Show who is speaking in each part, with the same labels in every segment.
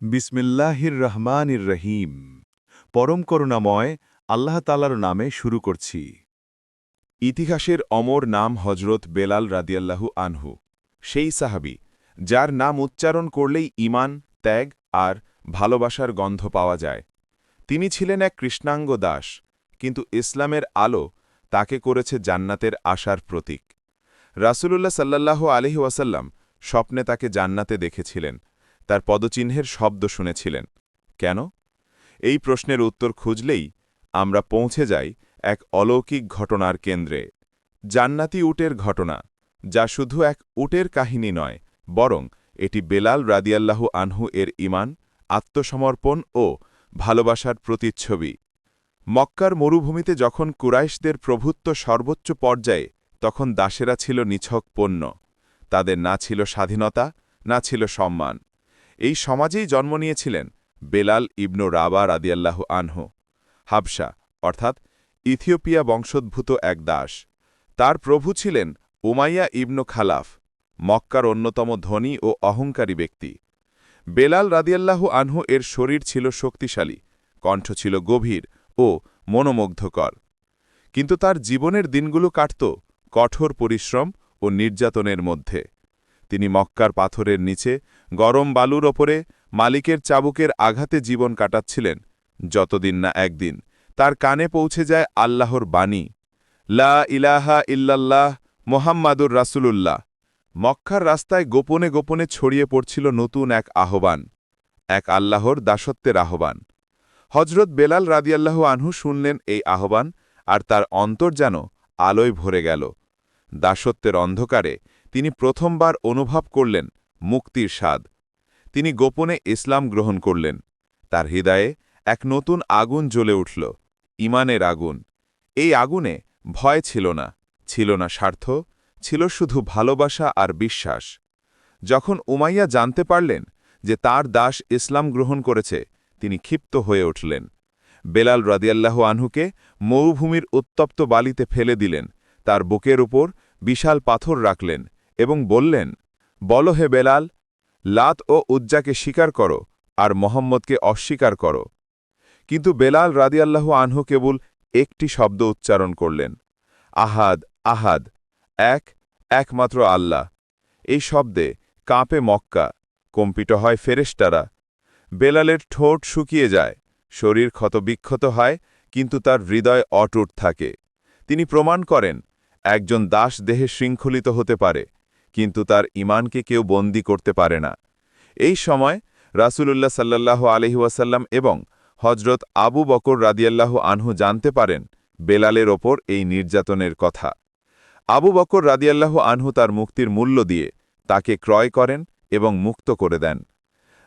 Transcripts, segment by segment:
Speaker 1: বিসমিল্লাহির রহমানির রহিম পরম করুণাময় আল্লাহ তালার নামে শুরু করছি। ইতিহাসের অমর নাম হজরত বেলাল রাদিয়াল্লাহু আনহু। সেই সাহাবি, যার নাম উচ্চারণ করলেই ইমান ত্যাগ আর ভালোবাসার গন্ধ পাওয়া যায়। তিনি ছিলেন এক কৃষ্ণাঙ্গ দাস, কিন্তু ইসলামের আলো তাকে করেছে জান্নাতের আশার প্রতীক। রাসূলুল্লাহ সাল্লাল্লাহু আলহি ওয়াসাল্লাম স্বপ্নে তাকে জান্নাতে দেখেছিলেন। তার পদচিহ্নের শব্দ শুনেছিলেন। কেন? এই প্রশ্নের উত্তর খুঁজলেই আমরা পৌঁছে যাই এক অলৌকিক ঘটনার কেন্দ্রে। জান্নাতি উটের ঘটনা, যা শুধু এক উটের কাহিনী নয়, বরং এটি বেলাল রাদিয়াল্লাহু আনহু এর ইমান আত্মসমর্পণ ও ভালোবাসার প্রতিচ্ছবি। মক্কার মরুভূমিতে যখন কুরাইশদের প্রভুত্ব সর্বোচ্চ পর্যায়ে, তখন দাসেরা ছিল নিছক পণ্য। তাদের না ছিল স্বাধীনতা, না ছিল সম্মান। এই সমাজেই জন্ম নিয়েছিলেন বেলাল ইবনু রাবা রাদিয়াল্লাহু আনহু। হাবসা অর্থাৎ ইথিওপিয়া বংশোদ্ভূত এক দাস। তার প্রভু ছিলেন উমাইয়া ইবনু খালাফ, মক্কার অন্যতম ধনী ও অহংকারী ব্যক্তি। বেলাল রাদিয়াল্লাহু আনহু এর শরীর ছিল শক্তিশালী, কণ্ঠ ছিল গভীর ও মনোমুগ্ধকর। কিন্তু তার জীবনের দিনগুলো কাটত কঠোর পরিশ্রম ও নির্যাতনের মধ্যে। তিনি মক্কার পাথরের নিচে গরম বালুর ওপরে মালিকের চাবুকের আঘাতে জীবন কাটাচ্ছিলেন, যতদিন না একদিন তার কানে পৌঁছে যায় আল্লাহর বাণী। লা ইলাহা ইল্লাল্লাহ মোহাম্মাদুর রাসূলুল্লাহ। মক্কার রাস্তায় গোপনে গোপনে ছড়িয়ে পড়ছিল নতুন এক আহ্বান, এক আল্লাহর দাসত্বের আহ্বান। হজরত বেলাল রাদিয়াল্লাহু আনহু শুনলেন এই আহ্বান আর তার অন্তর যেন আলোয় ভরে গেল। দাসত্বের অন্ধকারে তিনি প্রথমবার অনুভব করলেন মুক্তির স্বাদ। তিনি গোপনে ইসলাম গ্রহণ করলেন। তার হৃদয়ে এক নতুন আগুন জ্বলে উঠল। ইমানের আগুন। এই আগুনে ভয় ছিল না। ছিল না স্বার্থ, ছিল শুধু ভালোবাসা আর বিশ্বাস। যখন উমাইয়া জানতে পারলেন যে তার দাস ইসলাম গ্রহণ করেছে, তিনি ক্ষিপ্ত হয়ে উঠলেন। বেলাল রাদিয়াল্লাহ আনহুকে মরুভূমির উত্তপ্ত বালিতে ফেলে দিলেন। তার বুকের উপর বিশাল পাথর রাখলেন এবং বললেন বল হে বেলাল, লাত ও উজ্জাকে স্বীকার করো আর মোহাম্মদকে অস্বীকার করো। কিন্তু বেলাল রাদিয়াল্লাহ আনহু কেবল একটি শব্দ উচ্চারণ করলেন, আহাদ আহাদ, এক, একমাত্র আল্লাহ। এই শব্দে কাঁপে মক্কা, কম্পিত হয় ফেরেস্টারা বেলালের ঠোঁট শুকিয়ে যায়, শরীর ক্ষতবিক্ষত হয়, কিন্তু তার হৃদয় অটুট থাকে। তিনি প্রমাণ করেন, একজন দাস দেহে শৃঙ্খলিত হতে পারে। কিন্তু তার ইমানকে কেউ বন্দি করতে পারে না। এই সময় রাসূলুল্লাহ সাল্লাল্লাহু আলহিউসাল্লাম এবং হজরত আবু বকর রাদিয়াল্লাহু আনহু জানতে পারেন বেলালের ওপর এই নির্যাতনের কথা। আবু বকর রাদিয়াল্লাহু আনহু তার মুক্তির মূল্য দিয়ে তাকে ক্রয় করেন এবং মুক্ত করে দেন।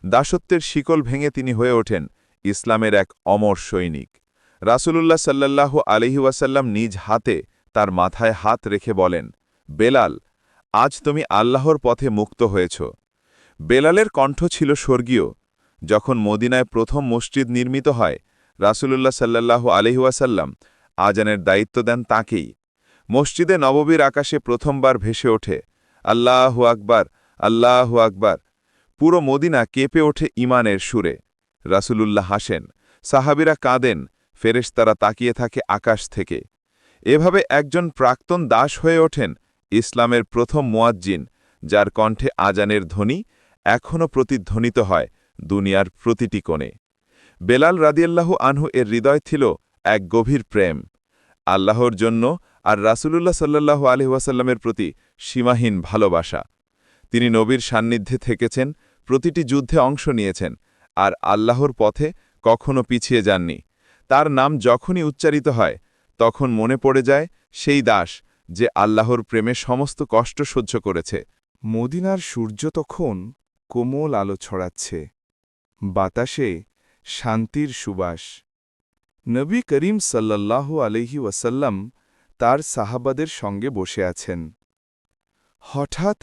Speaker 1: দাসত্বের শিকল ভেঙে তিনি হয়ে ওঠেন ইসলামের এক অমর সৈনিক। রাসূলুল্লাহ সাল্লাল্লাহু আলহিউসাল্লাম নিজ হাতে তার মাথায় হাত রেখে বলেন, বেলাল আজ তুমি আল্লাহর পথে মুক্ত হয়েছ। বেলালের কণ্ঠ ছিল স্বর্গীয়। যখন মদিনায় প্রথম মসজিদ নির্মিত হয়, রাসূলুল্লাহ সাল্লাল্লাহু আলহিউসাল্লাম আজানের দায়িত্ব দেন তাকেই। মসজিদে নববীর আকাশে প্রথমবার ভেসে ওঠে, আল্লাহ আকবার আল্লাহ আকবার। পুরো মদিনা কেঁপে ওঠে ইমানের সুরে। রাসূলুল্লাহ হাসেন, সাহাবিরা কাঁদেন, ফেরেশতারা তাকিয়ে থাকে আকাশ থেকে। এভাবে একজন প্রাক্তন দাস হয়ে ওঠেন ইসলামের প্রথম মুয়াজ্জিন, যার কণ্ঠে আজানের ধ্বনি এখনও প্রতিধ্বনিত হয় দুনিয়ার প্রতিটি কোণে। বেলাল রাদিয়াল্লাহু আনহু এর হৃদয় ছিল এক গভীর প্রেম। আল্লাহর জন্য আর রাসূলুল্লাহ সাল্লাল্লাহু আলহিহাসাল্লামের প্রতি সীমাহীন ভালোবাসা। তিনি নবীর সান্নিধ্যে থেকেছেন, প্রতিটি যুদ্ধে অংশ নিয়েছেন আর আল্লাহর পথে কখনো পিছিয়ে যাননি। তার নাম যখনই উচ্চারিত হয়, তখন মনে পড়ে যায়, সেই দাস যে আল্লাহর প্রেমে সমস্ত কষ্ট সহ্য করেছে।
Speaker 2: মদিনার সূর্য তখন কোমল আলো ছড়াচ্ছে। বাতাসে শান্তির সুবাস। নবী করিম সাল্লাল্লাহু আলহি ওয়াসাল্লাম তার সাহাবাদের সঙ্গে বসে আছেন। হঠাৎ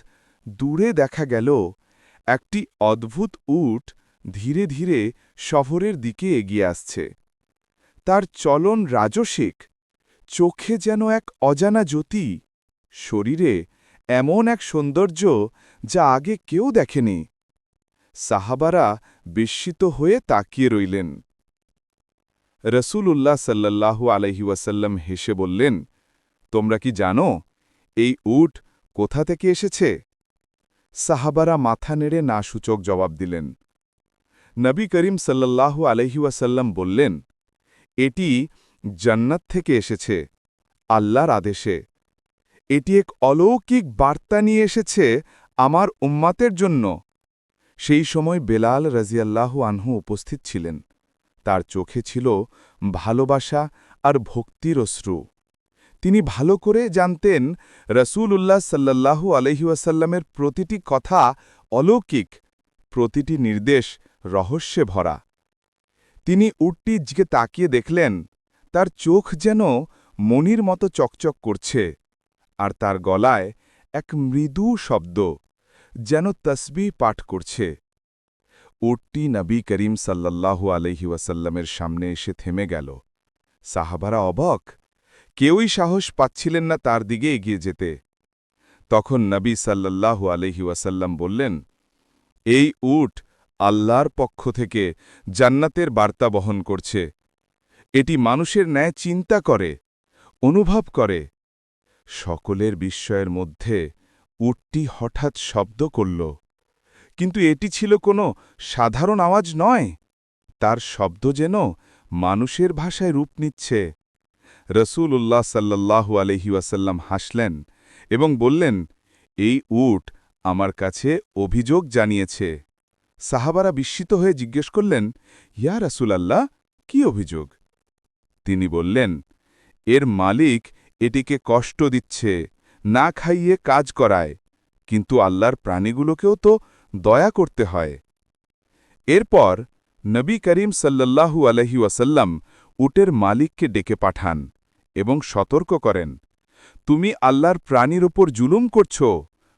Speaker 2: দূরে দেখা গেল একটি অদ্ভুত উট ধীরে ধীরে শহরের দিকে এগিয়ে আসছে। তার চলন রাজসিক। চোখে যেন এক অজানা জ্যোতি, শরীরে এমন এক সৌন্দর্য যা আগে কেউ দেখেনি। সাহাবারা বিস্মিত হয়ে তাকিয়ে রইলেন। রসুল উল্লাহ সাল্লাল্লাহু আলহি হেসে বললেন, তোমরা কি জানো, এই উট কোথা থেকে এসেছে? সাহাবারা মাথা নেড়ে না সূচক জবাব দিলেন। নবী করিম সাল্লাল্লাহু আলহি ওয়াসাল্লাম বললেন, এটি জান্নাত থেকে এসেছে, আল্লাহর আদেশে। এটি এক অলৌকিক বার্তা নিয়ে এসেছে আমার উম্মাতের জন্য। সেই সময় বেলাল রাজিয়াল্লাহু আনহু উপস্থিত ছিলেন। তার চোখে ছিল ভালোবাসা আর ভক্তির অশ্রু। তিনি ভালো করে জানতেন রসুল উল্লাহ সাল্লাহু আলহিউসাল্লামের প্রতিটি কথা অলৌকিক, প্রতিটি নির্দেশ রহস্যে ভরা। তিনি উটটির দিকে তাকিয়ে দেখলেন তার চোখ যেন মনির মতো চকচক করছে আর তার গলায় এক মৃদু শব্দ যেন তসবি পাঠ করছে। উটটি নবী করিম সাল্লাল্লাহু আলহি ওয়াসাল্লামের সামনে এসে থেমে গেল। সাহাবারা অবক, কেউই সাহস পাচ্ছিলেন না তার দিকে এগিয়ে যেতে। তখন নবী সাল্লাল্লাহু আলহি ওয়াসাল্লাম বললেন, এই উট আল্লাহর পক্ষ থেকে জান্নাতের বার্তা বহন করছে। এটি মানুষের ন্যায় চিন্তা করে, অনুভব করে। সকলের বিস্ময়ের মধ্যে উটটি হঠাৎ শব্দ করল, কিন্তু এটি ছিল কোনো সাধারণ আওয়াজ নয়। তার শব্দ যেন মানুষের ভাষায় রূপ নিচ্ছে। রসুল উল্লাহ সাল্লাহু আলহিউসাল্লাম হাসলেন এবং বললেন, এই উট আমার কাছে অভিযোগ জানিয়েছে। সাহাবারা বিস্মিত হয়ে জিজ্ঞেস করলেন, ইয়া রসুল আল্লাহ কি অভিযোগ? তিনি বললেন, এর মালিক এটিকে কষ্ট দিচ্ছে, না খাইয়ে কাজ করায়, কিন্তু আল্লাহর প্রাণীগুলোকেও তো দয়া করতে হয়। এরপর নবী করিম সাল্লাল্লাহু আলহি ওয়াসাল্লাম উটের মালিককে ডেকে পাঠান এবং সতর্ক করেন, তুমি আল্লাহর প্রাণীর ওপর জুলুম করছ,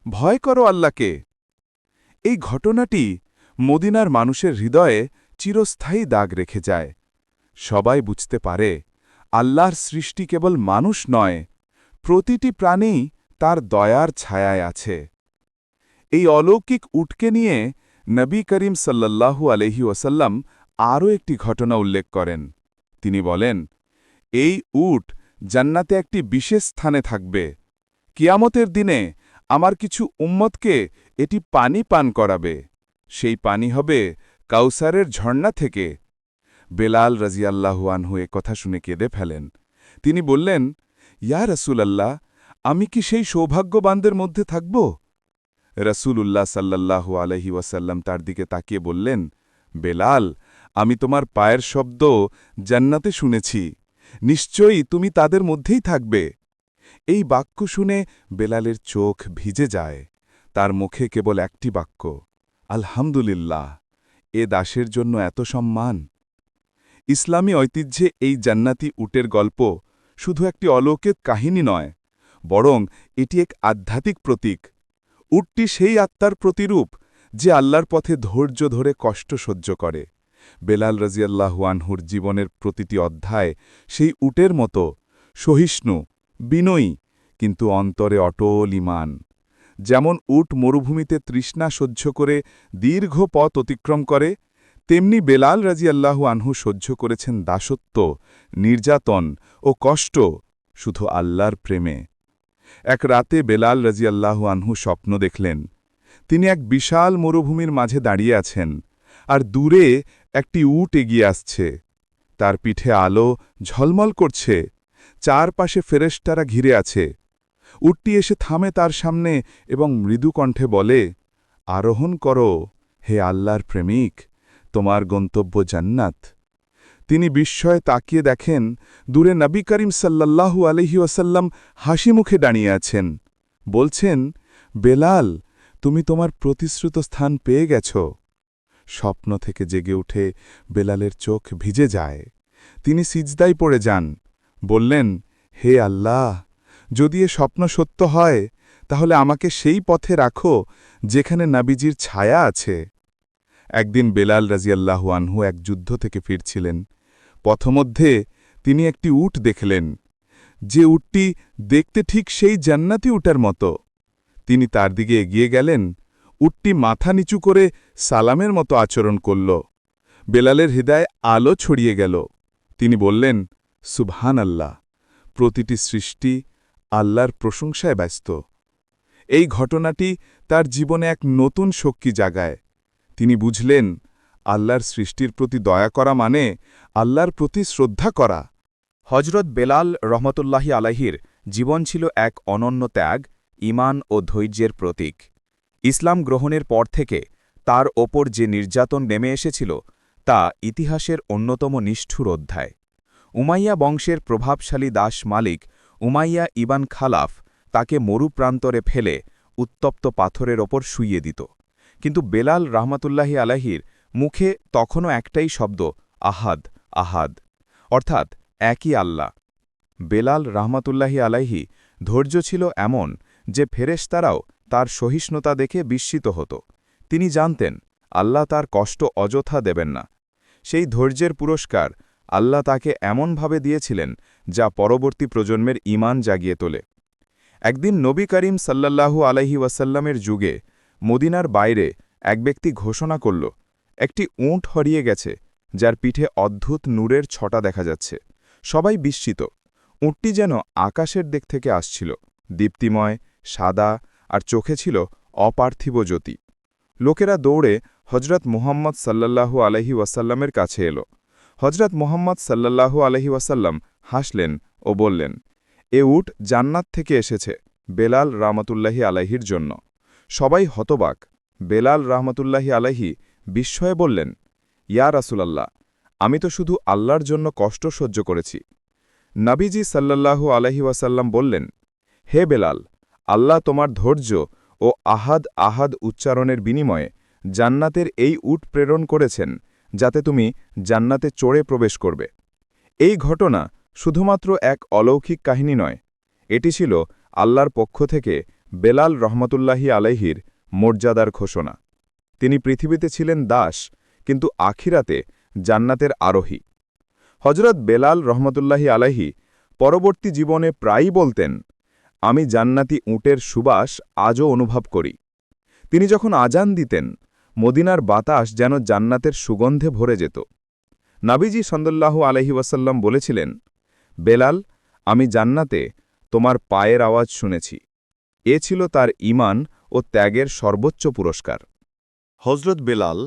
Speaker 2: ভয় করো আল্লাহকে। এই ঘটনাটি মদিনার মানুষের হৃদয়ে চিরস্থায়ী দাগ রেখে যায়। সবাই বুঝতে পারে, আল্লাহর সৃষ্টি কেবল মানুষ নয়, প্রতিটি প্রাণী তার দয়ার ছায়ায় আছে। এই অলৌকিক উটকে নিয়ে নবী করিম সাল্লাল্লাহু আলহি ওসাল্লাম আরও একটি ঘটনা উল্লেখ করেন। তিনি বলেন, এই উট জান্নাতে একটি বিশেষ স্থানে থাকবে। কিয়ামতের দিনে আমার কিছু উম্মতকে এটি পানি পান করাবে। সেই পানি হবে কাউসারের ঝর্ণা থেকে বেলাল রাজিয়াল্লাহু আনহু কথা শুনে কেঁদে ফেলেন। তিনি বললেন, ইয়া রসুলাল্লাহ, আমি কি সেই সৌভাগ্যবানদের মধ্যে থাকব? রসুল উল্লাহ সাল্লাল্লাহু আলহি ওয়াসাল্লাম তার দিকে তাকিয়ে বললেন, বেলাল, আমি তোমার পায়ের শব্দ জান্নাতে শুনেছি। নিশ্চয়ই তুমি তাদের মধ্যেই থাকবে। এই বাক্য শুনে বেলালের চোখ ভিজে যায়। তার মুখে কেবল একটি বাক্য, আলহামদুলিল্লাহ, এ দাসের জন্য এত সম্মান। ইসলামী ঐতিহ্যে এই জান্নাতি উটের গল্প শুধু একটি অলৌকিক কাহিনী নয়, বরং এটি এক আধ্যাত্মিক প্রতীক। উটটি সেই আত্মার প্রতিরূপ যে আল্লাহর পথে ধৈর্য ধরে কষ্ট সহ্য করে। বেলাল রাজিয়াল্লাহুয়ানহুর জীবনের প্রতিটি অধ্যায় সেই উটের মতো, সহিষ্ণু, বিনয়ী, কিন্তু অন্তরে অটল ইমান। যেমন উট মরুভূমিতে তৃষ্ণা সহ্য করে দীর্ঘ পথ অতিক্রম করে তেমনি বেলাল রাজিয়াল্লাহু আনহু সহ্য করেছেন দাসত্ব, নির্যাতন ও কষ্ট শুধু আল্লাহর প্রেমে। এক রাতে বেলাল রাজিয়াল্লাহু আনহু স্বপ্ন দেখলেন, তিনি এক বিশাল মরুভূমির মাঝে দাঁড়িয়ে আছেন আর দূরে একটি উট এগিয়ে আসছে। তার পিঠে আলো ঝলমল করছে, চারপাশে ফেরেশতারা ঘিরে আছে। উটটি এসে থামে তার সামনে এবং মৃদু কণ্ঠে বলে, আরোহণ করো, হে আল্লাহর প্রেমিক। তোমার গন্তব্য জান্নাত। তিনি বিস্ময়ে তাকিয়ে দেখেন, দূরে নবী করিম সাল্লাল্লাহু আলহি ওয়াসাল্লাম হাসি মুখে দাঁড়িয়ে আছেন। বলছেন, বেলাল, তুমি তোমার প্রতিশ্রুত স্থান পেয়ে গেছ। স্বপ্ন থেকে জেগে উঠে বেলালের চোখ ভিজে যায়। তিনি সিজদাই পড়ে যান। বললেন, হে আল্লাহ, যদি এ স্বপ্ন সত্য হয়, তাহলে আমাকে সেই পথে রাখো, যেখানে নাবিজির ছায়া আছে। একদিন বেলাল রাজিয়াল্লাহু আনহু এক যুদ্ধ থেকে ফিরছিলেন। পথমধ্যে তিনি একটি উট দেখলেন। যে উটটি দেখতে ঠিক সেই জান্নাতি উটার মতো। তিনি তার দিকে এগিয়ে গেলেন। উটটি মাথা নিচু করে সালামের মতো আচরণ করল। বেলালের হৃদয়ে আলো ছড়িয়ে গেল। তিনি বললেন সুবহান আল্লাহ প্রতিটি সৃষ্টি আল্লাহর প্রশংসায় ব্যস্ত। এই ঘটনাটি তার জীবনে এক নতুন শক্তি জাগায়। তিনি বুঝলেন, আল্লাহর সৃষ্টির প্রতি দয়া করা মানে আল্লাহর প্রতি শ্রদ্ধা করা।
Speaker 3: হজরত বেলাল রহমতুল্লাহি আলাহির জীবন ছিল এক অনন্য ত্যাগ ইমান ও ধৈর্যের প্রতীক। ইসলাম গ্রহণের পর থেকে তার ওপর যে নির্যাতন নেমে এসেছিল, তা ইতিহাসের অন্যতম নিষ্ঠুর অধ্যায়। উমাইয়া বংশের প্রভাবশালী দাস মালিক উমাইয়া ইবান খালাফ তাকে মরুপ্রান্তরে ফেলে উত্তপ্ত পাথরের ওপর শুইয়ে দিত। কিন্তু বেলাল রহমতুল্লাহি আলাহির মুখে তখনও একটাই শব্দ, আহাদ আহাদ। অর্থাৎ, একই আল্লাহ। বেলাল রহমাতুল্লাহি আলাইহি ধৈর্য ছিল এমন যে ফেরেশতারাও তার সহিষ্ণুতা দেখে বিস্মিত হতো। তিনি জানতেন, আল্লাহ তার কষ্ট অযথা দেবেন না। সেই ধৈর্যের পুরস্কার আল্লাহ তাকে এমনভাবে দিয়েছিলেন যা পরবর্তী প্রজন্মের ইমান জাগিয়ে তোলে। একদিন নবী করিম সাল্লাল্লাহু আলাইহি ওয়াসাল্লামের যুগে মদিনার বাইরে এক ব্যক্তি ঘোষণা করল, একটি উঁট হারিয়ে গেছে, যার পিঠে অদ্ভুত নূরের ছটা দেখা যাচ্ছে। সবাই বিস্মিত। উঁটটি যেন আকাশের দিক থেকে আসছিল, দীপ্তিময়, সাদা, আর চোখে ছিল অপার্থিব জ্যোতি। লোকেরা দৌড়ে হজরত মুহাম্মদ সাল্লাল্লাহু আলহি ওয়াসাল্লামের কাছে এলো। হজরত মুহাম্মদ সাল্লাল্লাহু আলহি ওয়াসাল্লাম হাসলেন ও বললেন, এ উট জান্নাত থেকে এসেছে, বেলাল রামতুল্লাহি আলাহির জন্য। সবাই হতবাক। বেলাল রাহমতুল্লাহি আলাহি বিস্ময়ে বললেন, ইয়া রাসুলাল্লাহ, আমি তো শুধু আল্লাহর জন্য কষ্ট সহ্য করেছি। নাবিজি সাল্লাল্লাহু আলহি ওয়াসাল্লাম বললেন, হে বেলাল, আল্লাহ তোমার ধৈর্য ও আহাদ আহাদ উচ্চারণের বিনিময়ে জান্নাতের এই উট প্রেরণ করেছেন, যাতে তুমি জান্নাতে চড়ে প্রবেশ করবে। এই ঘটনা শুধুমাত্র এক অলৌকিক কাহিনী নয়, এটি ছিল আল্লাহর পক্ষ থেকে বেলাল রহমতুল্লাহি আলাইহির মর্যাদার ঘোষণা। তিনি পৃথিবীতে ছিলেন দাস, কিন্তু আখিরাতে জান্নাতের আরোহী। হজরত বেলাল রহমতুল্লাহি আলাহি পরবর্তী জীবনে প্রায়ই বলতেন, আমি জান্নাতি উটের সুবাস আজও অনুভব করি। তিনি যখন আজান দিতেন, মদিনার বাতাস যেন জান্নাতের সুগন্ধে ভরে যেত। নাবিজি সন্দল্লাহু আলহি ওয়াসাল্লাম বলেছিলেন, বেলাল, আমি জান্নাতে তোমার পায়ের আওয়াজ শুনেছি। এ ছিল তার ইমান ও ত্যাগের সর্বোচ্চ পুরস্কার।
Speaker 1: হজরত বেলাল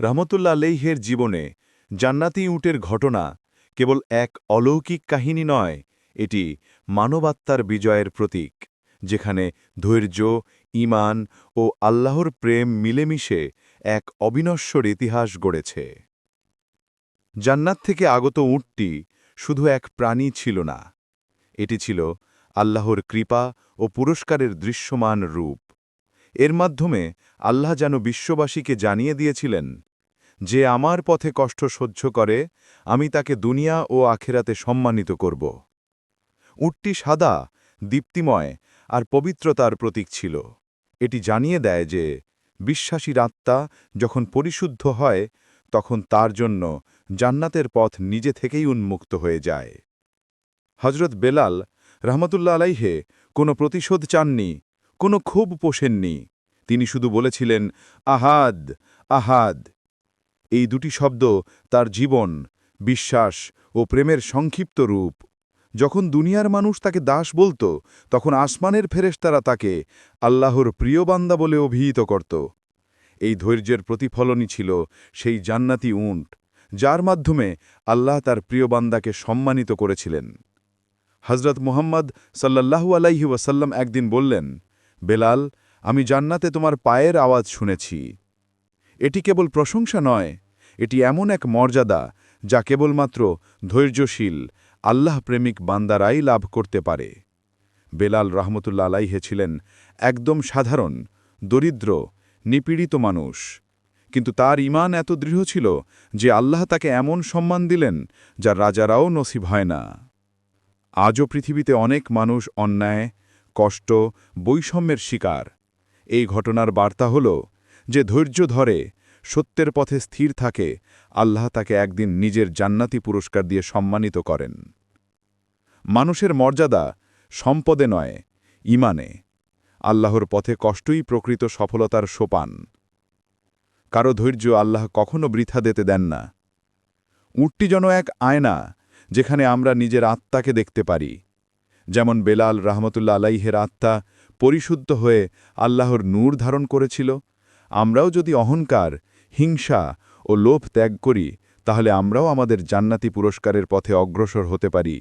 Speaker 1: রহমতুল্লা আলেহের জীবনে জান্নাতি উটের ঘটনা কেবল এক অলৌকিক কাহিনী নয়, এটি মানবাত্মার বিজয়ের প্রতীক, যেখানে ধৈর্য ইমান ও আল্লাহর প্রেম মিলেমিশে এক অবিনশ্বর ইতিহাস গড়েছে। জান্নাত থেকে আগত উটটি শুধু এক প্রাণী ছিল না, এটি ছিল আল্লাহর কৃপা ও পুরস্কারের দৃশ্যমান রূপ। এর মাধ্যমে আল্লাহ যেন বিশ্ববাসীকে জানিয়ে দিয়েছিলেন যে, আমার পথে কষ্ট সহ্য করে, আমি তাকে দুনিয়া ও আখেরাতে সম্মানিত করব। উটটি সাদা, দীপ্তিময় আর পবিত্রতার প্রতীক ছিল। এটি জানিয়ে দেয় যে, বিশ্বাসীর আত্মা যখন পরিশুদ্ধ হয়, তখন তার জন্য জান্নাতের পথ নিজে থেকেই উন্মুক্ত হয়ে যায়। হজরত বেলাল রহমতুল্লা আলাইহে, কোনো প্রতিশোধ চাননি, কোনো ক্ষোভ পোষেননি। তিনি শুধু বলেছিলেন, আহাদ আহাদ। এই দুটি শব্দ তার জীবন, বিশ্বাস ও প্রেমের সংক্ষিপ্ত রূপ। যখন দুনিয়ার মানুষ তাকে দাস বলত, তখন আসমানের ফেরেস্তারা তাকে আল্লাহর প্রিয় বান্দা বলে অভিহিত করত। এই ধৈর্যের প্রতিফলনই ছিল সেই জান্নাতি উঁট, যার মাধ্যমে আল্লাহ তার প্রিয় বান্দাকে সম্মানিত করেছিলেন। হজরত মুহাম্মদ সাল্লাল্লাহু আলাইহি ওয়াসাল্লাম একদিন বললেন, বেলাল, আমি জান্নাতে তোমার পায়ের আওয়াজ শুনেছি। এটি কেবল প্রশংসা নয়, এটি এমন এক মর্যাদা যা কেবলমাত্র ধৈর্যশীল, আল্লাহ প্রেমিক বান্দারাই লাভ করতে পারে। বেলাল রহমতুল্লা আলাইহে ছিলেন একদম সাধারণ, দরিদ্র, নিপীড়িত মানুষ। কিন্তু তার ইমান এত দৃঢ় ছিল যে আল্লাহ তাকে এমন সম্মান দিলেন যা রাজারাও নসিব হয় না। আজও পৃথিবীতে অনেক মানুষ অন্যায়, কষ্ট, বৈষম্যের শিকার। এই ঘটনার বার্তা হল যে ধৈর্য ধরে, সত্যের পথে স্থির থাকে, আল্লাহ তাকে একদিন নিজের জান্নাতি পুরস্কার দিয়ে সম্মানিত করেন। মানুষের মর্যাদা সম্পদে নয়, ইমানে। আল্লাহর পথে কষ্টই প্রকৃত সফলতার সোপান। কারও ধৈর্য আল্লাহ কখনো বৃথা দিতে দেন না।
Speaker 2: উটটি যেন এক আয়না যেখানে আমরা নিজের আত্মাকে দেখতে পারি। যেমন বেলাল রাহমতুল্লা আলাইহের আত্মা পরিশুদ্ধ হয়ে আল্লাহর নূর ধারণ করেছিল, আমরাও যদি অহংকার, হিংসা ও লোভ ত্যাগ করি, তাহলে আমরাও আমাদের জান্নাতি পুরস্কারের পথে অগ্রসর হতে পারি।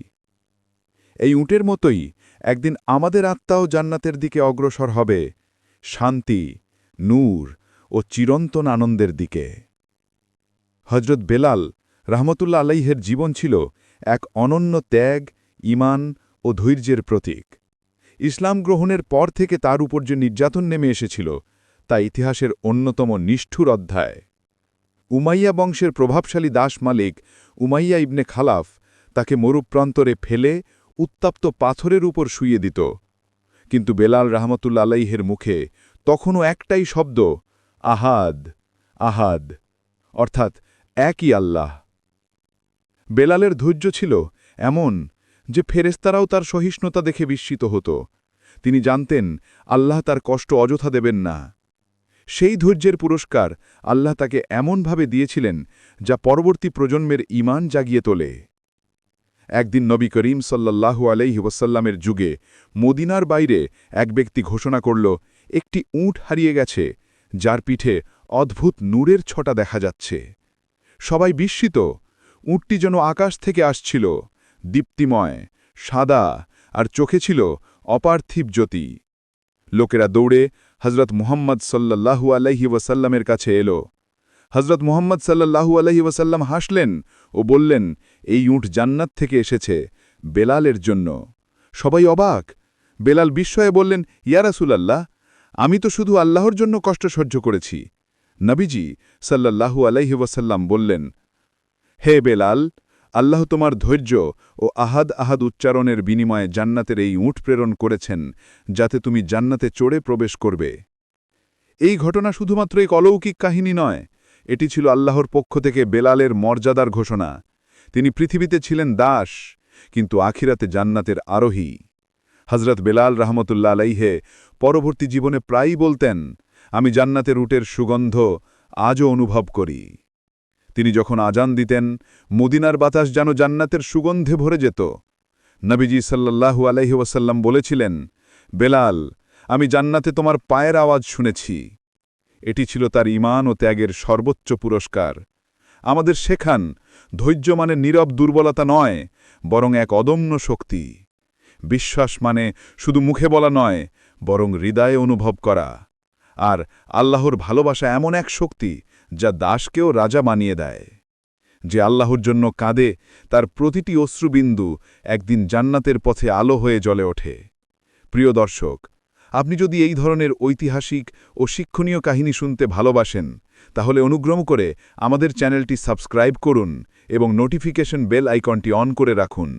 Speaker 2: এই উটের মতোই একদিন আমাদের আত্মাও জান্নাতের দিকে অগ্রসর হবে, শান্তি, নূর ও চিরন্তন আনন্দের দিকে। হজরত বেলাল রহমতুল্লা আলাইহের জীবন ছিল এক অনন্য ত্যাগ ইমান ও ধৈর্যের প্রতীক। ইসলাম গ্রহণের পর থেকে তার উপর যে নির্যাতন নেমে এসেছিল, তা ইতিহাসের অন্যতম নিষ্ঠুর অধ্যায়। উমাইয়া বংশের প্রভাবশালী দাস মালিক উমাইয়া ইবনে খালাফ তাকে মরুপ্রান্তরে ফেলে উত্তাপ্ত পাথরের উপর শুইয়ে দিত। কিন্তু বেলাল রহমতুল্লা আলাইহের মুখে তখনও একটাই শব্দ, আহাদ আহাদ, অর্থাৎ একই আল্লাহ। বেলালের ধৈর্য ছিল এমন যে ফেরেস্তারাও তার সহিষ্ণুতা দেখে বিস্মিত হতো। তিনি জানতেন, আল্লাহ তার কষ্ট অযথা দেবেন না। সেই ধৈর্যের পুরস্কার আল্লাহ তাকে এমনভাবে দিয়েছিলেন যা পরবর্তী প্রজন্মের ইমান জাগিয়ে তোলে। একদিন নবী করিম সাল্লাল্লাহু আলাইহি ওয়াসাল্লামের যুগে মদিনার বাইরে এক ব্যক্তি ঘোষণা করল, একটি উঁট হারিয়ে গেছে, যার পিঠে অদ্ভুত নূরের ছটা দেখা যাচ্ছে। সবাই বিস্মিত উঁটটি যেন আকাশ থেকে আসছিল, দীপ্তিময়, সাদা, আর চোখে ছিল অপার্থিব জ্যোতি। লোকেরা দৌড়ে হজরত মুহাম্মদ সাল্লাল্লাহু আলাইহি ওয়াসাল্লামের কাছে এলো। হজরত মুহাম্মদ সাল্লাল্লাহু আলাইহি ওয়াসাল্লাম হাসলেন ও বললেন, এই উঁট জান্নাত থেকে এসেছে, বেলালের জন্য। সবাই অবাক। বেলাল বিস্ময়ে বললেন, ইয়া রাসূলাল্লাহ, আমি তো শুধু আল্লাহর জন্য কষ্ট সহ্য করেছি। নবীজি সাল্লাল্লাহু আলাইহি ওয়াসাল্লাম বললেন হে বেলাল, আল্লাহ তোমার ধৈর্য ও আহাদ আহাদ উচ্চারণের বিনিময়ে জান্নাতের এই উঁট প্রেরণ করেছেন, যাতে তুমি জান্নাতে চড়ে প্রবেশ করবে। এই ঘটনা শুধুমাত্র এক অলৌকিক কাহিনী নয়, এটি ছিল আল্লাহর পক্ষ থেকে বেলালের মর্যাদার ঘোষণা। তিনি পৃথিবীতে ছিলেন দাস, কিন্তু আখিরাতে জান্নাতের আরোহী। হজরত বেলাল রহমতুল্লা আলাইহে পরবর্তী জীবনে প্রায়ই বলতেন, আমি জান্নাতের উটের সুগন্ধ আজও অনুভব করি। তিনি যখন আজান দিতেন, মদিনার বাতাস যেন জান্নাতের সুগন্ধে ভরে যেত। নবীজি সাল্লাল্লাহু আলাইহি ওয়াসাল্লাম বলেছিলেন, বেলাল, আমি জান্নাতে তোমার পায়ের আওয়াজ শুনেছি। এটি ছিল তার ইমান ও ত্যাগের সর্বোচ্চ পুরস্কার। আমাদের শেখান, ধৈর্য মানে নীরব দুর্বলতা নয়, বরং এক অদম্য শক্তি। বিশ্বাস মানে শুধু মুখে বলা নয়, বরং হৃদয়ে অনুভব করা। আর আল্লাহর ভালোবাসা এমন এক শক্তি যা দাসকেও রাজা মানিয়ে দেয়। যে আল্লাহর জন্য কাঁদে, তার প্রতিটি অশ্রুবিন্দু একদিন জান্নাতের পথে আলো হয়ে জ্বলে ওঠে। প্রিয় দর্শক, আপনি যদি এই ধরনের ঐতিহাসিক ও শিক্ষণীয় কাহিনী শুনতে ভালোবাসেন, তাহলে অনুগ্রহ করে আমাদের চ্যানেলটি সাবস্ক্রাইব করুন এবং নোটিফিকেশন বেল আইকনটি অন করে রাখুন।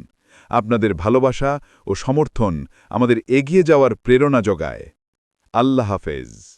Speaker 2: আপনাদের ভালোবাসা ও সমর্থন আমাদের এগিয়ে যাওয়ার প্রেরণা জোগায় আল্লাহ হাফেজ।